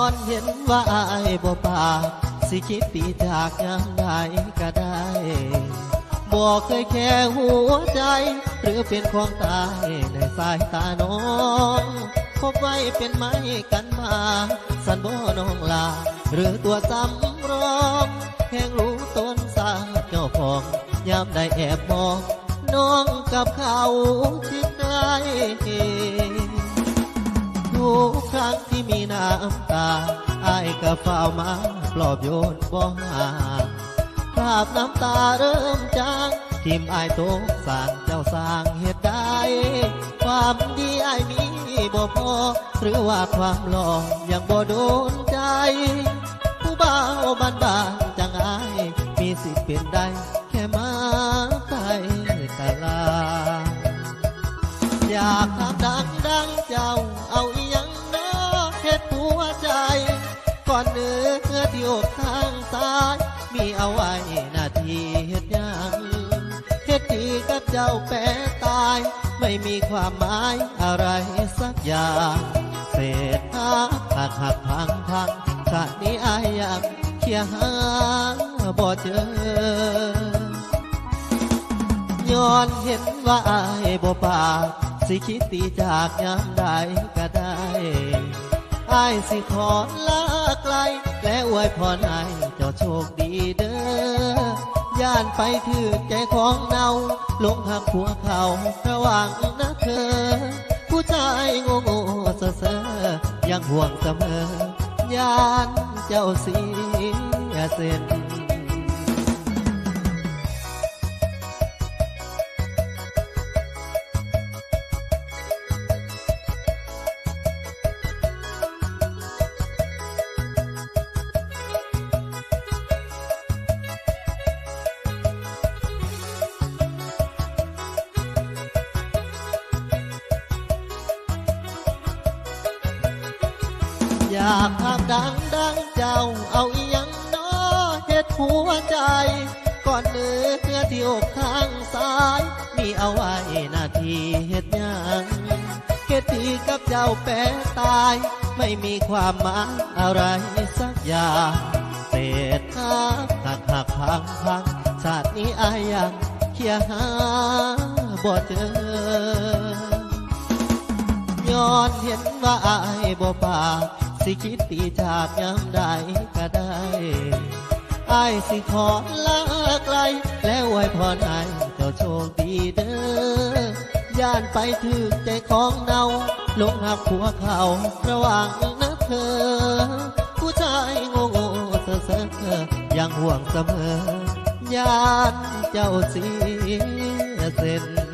อนเห็นว่าอายบ่ปากสิคิดตีจากยามใดก็ได้บอกเคยแค่หัวใจ หรือเป็นของตายในสายตาน้องพบไว้เป็นไม้กันมา สันบ่น้องลา หรือตัวสำรองแห่งรู้ต้นสางเจ้าของยามได้แอบมองน้องกับเขาจิตใจทุก ครั้งที่มีน้ำตาอายก็เฝ้ามาปลอบโยนบ่หาภาพน้ำตาเริ่มจางทิมอายตกสางเจ้าสางเหตุใดความดีอายมีบ่พอ หรือว่าความหล่อยังบ่โดนใจ ผู้บ่าวบ้านบางจังอาย มีสิทธิ์เป็นได้ แค่มาไต่ตลา อยากทำดังดั ก่อนเนื้อที่อกทางซ้าย มีเอาไว้หน้าที่เฮ็ดยังเฮ็ดดีกับเจ้าแปรตาย ไม่มีความหมายอะไรสักอย่าง เศษหักหักหักพังพังชาตินี้อายยังเคียหาบ่เจอย้อนเห็นว่าอายบ่ปากสิคิดตีจากยามใดก็ได้อายสิขอลา ไกล และอวยพรให้เจ้าโชคดีเด้อย่านไปถือใจของเนาลงหักหัวเขาระวังนะเธอ ผู้ชายโง่โง่เสอเซ่อยังห่วงเสมอย่านเจ้าเสียเส้น อยากภาพดังดังเจ้า เอาอีหยังน้อเฮ็ดหัวใจ ก่อนเนื้อเนื้อที่อกข้างซ้าย มีเอาไว้หน้าที่เฮ็ดหยังเฮ็ดดีกับเจ้าแปรตาย ไม่มีความหมายอะไรสักอย่างเศษหักหักหักพังพังชาตินี้อายยังเคียหาบ่เจอย้อนเห็นว่าอายบ่ปาก สิคิดตีจากยามใดก็ได้อายสิขอลาไกล และไว้พรให้เจ้าโชคดีเด้อย่านไปถือใจของเนาลงหักหัวเขาระหว่างนะเธอ ผู้ชายโง่โง่เซ่อเอยังห่วงเสมอ ย่านเจ้าเสียเส้น